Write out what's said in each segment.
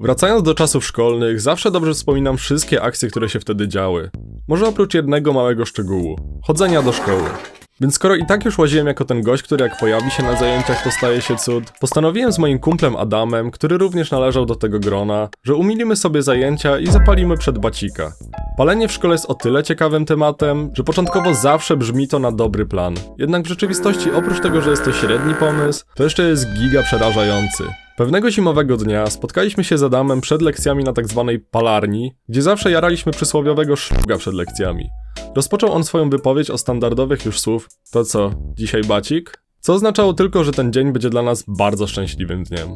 Wracając do czasów szkolnych, zawsze dobrze wspominam wszystkie akcje, które się wtedy działy. Może oprócz jednego małego szczegółu chodzenia do szkoły. Więc skoro i tak już łaziłem jako ten gość, który jak pojawi się na zajęciach, to staje się cud, postanowiłem z moim kumplem Adamem, który również należał do tego grona, że umilimy sobie zajęcia i zapalimy przed bacika. Palenie w szkole jest o tyle ciekawym tematem, że początkowo zawsze brzmi to na dobry plan. Jednak w rzeczywistości oprócz tego, że jest to średni pomysł, to jeszcze jest giga przerażający. Pewnego zimowego dnia spotkaliśmy się z Adamem przed lekcjami na tak zwanej palarni, gdzie zawsze jaraliśmy przysłowiowego szluga przed lekcjami. Rozpoczął on swoją wypowiedź o standardowych już słów To co, dzisiaj bacik? Co oznaczało tylko, że ten dzień będzie dla nas bardzo szczęśliwym dniem.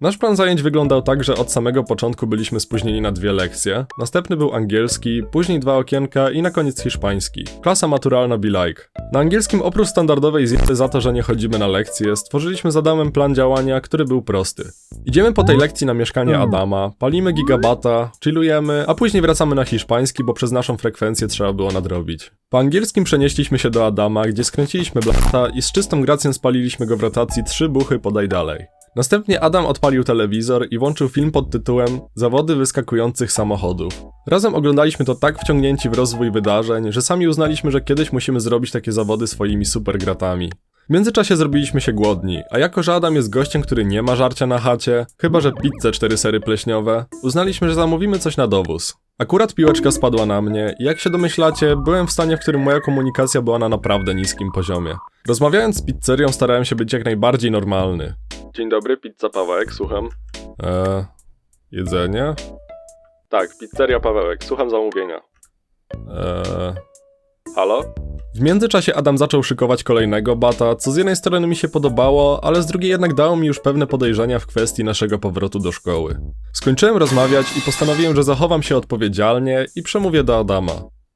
Nasz plan zajęć wyglądał tak, że od samego początku byliśmy spóźnieni na dwie lekcje, następny był angielski, później dwa okienka i na koniec hiszpański. Klasa maturalna be like. Na angielskim oprócz standardowej zjedy za to, że nie chodzimy na lekcje, stworzyliśmy z Adamem plan działania, który był prosty. Idziemy po tej lekcji na mieszkanie Adama, palimy gigabata, chillujemy, a później wracamy na hiszpański, bo przez naszą frekwencję trzeba było nadrobić. Po angielskim przenieśliśmy się do Adama, gdzie skręciliśmy blata i z czystą gracją spaliliśmy go w rotacji trzy buchy podaj dalej. Następnie Adam odpalił telewizor i włączył film pod tytułem Zawody wyskakujących samochodów. Razem oglądaliśmy to tak wciągnięci w rozwój wydarzeń, że sami uznaliśmy, że kiedyś musimy zrobić takie zawody swoimi supergratami. W międzyczasie zrobiliśmy się głodni, a jako że Adam jest gościem, który nie ma żarcia na chacie, chyba że pizzę cztery sery pleśniowe, uznaliśmy, że zamówimy coś na dowóz. Akurat piłeczka spadła na mnie i jak się domyślacie, byłem w stanie, w którym moja komunikacja była na naprawdę niskim poziomie. Rozmawiając z pizzerią starałem się być jak najbardziej normalny. Dzień dobry, pizza Pawełek, słucham. Eee, jedzenie? Tak, pizzeria Pawełek, słucham zamówienia. Eee... Halo? W międzyczasie Adam zaczął szykować kolejnego bata, co z jednej strony mi się podobało, ale z drugiej jednak dało mi już pewne podejrzenia w kwestii naszego powrotu do szkoły. Skończyłem rozmawiać i postanowiłem, że zachowam się odpowiedzialnie i przemówię do Adama.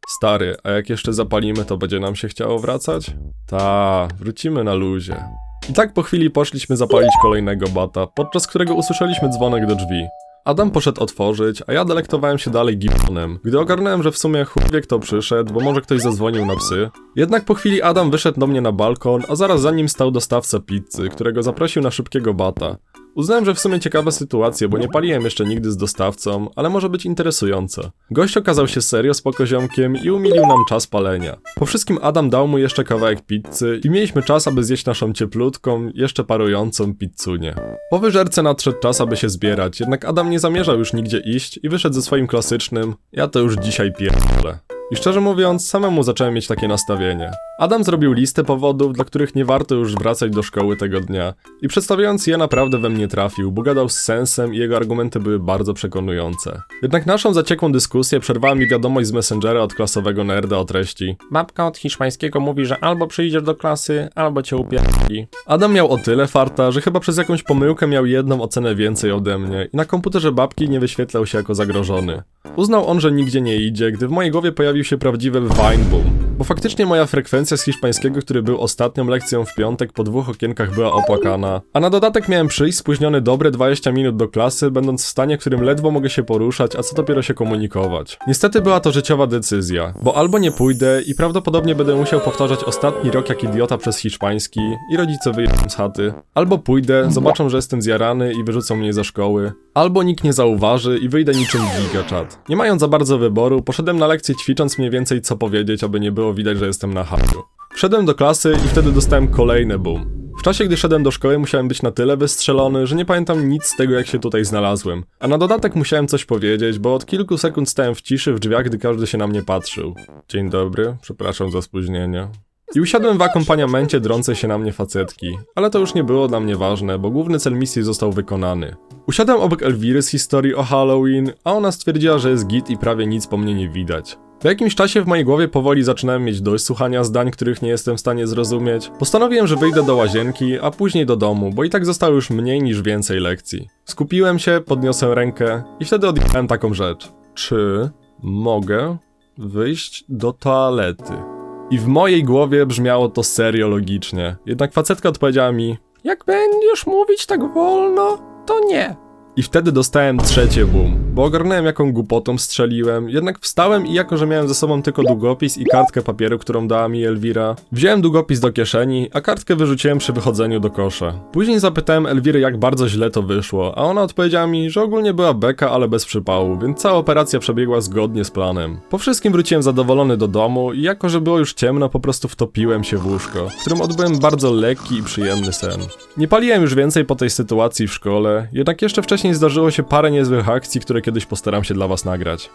Stary, a jak jeszcze zapalimy, to będzie nam się chciało wracać? Ta, wrócimy na luzie. I tak po chwili poszliśmy zapalić kolejnego bata, podczas którego usłyszeliśmy dzwonek do drzwi. Adam poszedł otworzyć, a ja delektowałem się dalej gibonem, gdy ogarnąłem, że w sumie chuj kto przyszedł, bo może ktoś zadzwonił na psy. Jednak po chwili Adam wyszedł do mnie na balkon, a zaraz za nim stał dostawca pizzy, którego zaprosił na szybkiego bata. Uznałem, że w sumie ciekawa sytuacja, bo nie paliłem jeszcze nigdy z dostawcą, ale może być interesująca. Gość okazał się serio spokoziomkiem i umilił nam czas palenia. Po wszystkim Adam dał mu jeszcze kawałek pizzy i mieliśmy czas, aby zjeść naszą cieplutką, jeszcze parującą pizzunię. Po wyżerce nadszedł czas, aby się zbierać, jednak Adam nie zamierzał już nigdzie iść i wyszedł ze swoim klasycznym ja to już dzisiaj pierdolę. I szczerze mówiąc, samemu zacząłem mieć takie nastawienie. Adam zrobił listę powodów, dla których nie warto już wracać do szkoły tego dnia. I przedstawiając je naprawdę we mnie trafił, bo gadał z sensem i jego argumenty były bardzo przekonujące. Jednak naszą zaciekłą dyskusję przerwała mi wiadomość z Messengera od klasowego nerda o treści. Babka od hiszpańskiego mówi, że albo przyjdziesz do klasy, albo cię upierdoli. Adam miał o tyle farta, że chyba przez jakąś pomyłkę miał jedną ocenę więcej ode mnie i na komputerze babki nie wyświetlał się jako zagrożony. Uznał on, że nigdzie nie idzie, gdy w mojej głowie pojawił się prawdziwy Vineboom. Bo faktycznie moja frekwencja z hiszpańskiego, który był ostatnią lekcją w piątek po dwóch okienkach była opłakana. A na dodatek miałem przyjść spóźniony dobre 20 minut do klasy, będąc w stanie, w którym ledwo mogę się poruszać, a co dopiero się komunikować. Niestety była to życiowa decyzja, bo albo nie pójdę i prawdopodobnie będę musiał powtarzać ostatni rok jak idiota przez hiszpański i rodzice wyjeżdżą z chaty, albo pójdę, zobaczą, że jestem zjarany i wyrzucą mnie za szkoły, albo nikt nie zauważy i wyjdę niczym gigachat. Nie mając za bardzo wyboru, poszedłem na lekcję ćwicząc mniej więcej co powiedzieć, aby nie było widać, że jestem na haju. Wszedłem do klasy i wtedy dostałem kolejny boom. W czasie, gdy szedłem do szkoły, musiałem być na tyle wystrzelony, że nie pamiętam nic z tego, jak się tutaj znalazłem. A na dodatek musiałem coś powiedzieć, bo od kilku sekund stałem w ciszy w drzwiach, gdy każdy się na mnie patrzył. Dzień dobry, przepraszam za spóźnienie. I usiadłem w akompaniamencie drącej się na mnie facetki, ale to już nie było dla mnie ważne, bo główny cel misji został wykonany. Usiadłem obok Elwiry z historii o Halloween, a ona stwierdziła, że jest git i prawie nic po mnie nie widać. Po jakimś czasie w mojej głowie powoli zaczynałem mieć dość słuchania zdań, których nie jestem w stanie zrozumieć. Postanowiłem, że wyjdę do łazienki, a później do domu, bo i tak zostało już mniej niż więcej lekcji. Skupiłem się, podniosłem rękę i wtedy odjechałem taką rzecz. Czy mogę wyjść do toalety? I w mojej głowie brzmiało to serio logicznie. Jednak facetka odpowiedziała mi: Jak będziesz mówić tak wolno, to nie. I wtedy dostałem trzecie boom, bo ogarnąłem jaką głupotą strzeliłem, jednak wstałem i jako, że miałem ze sobą tylko długopis i kartkę papieru, którą dała mi Elwira, wziąłem długopis do kieszeni, a kartkę wyrzuciłem przy wychodzeniu do kosza. Później zapytałem Elwiry, jak bardzo źle to wyszło, a ona odpowiedziała mi, że ogólnie była beka, ale bez przypału, więc cała operacja przebiegła zgodnie z planem. Po wszystkim wróciłem zadowolony do domu i jako, że było już ciemno, po prostu wtopiłem się w łóżko, w którym odbyłem bardzo lekki i przyjemny sen. Nie paliłem już więcej po tej sytuacji w szkole, jednak jeszcze zdarzyło się parę niezłych akcji, które kiedyś postaram się dla was nagrać.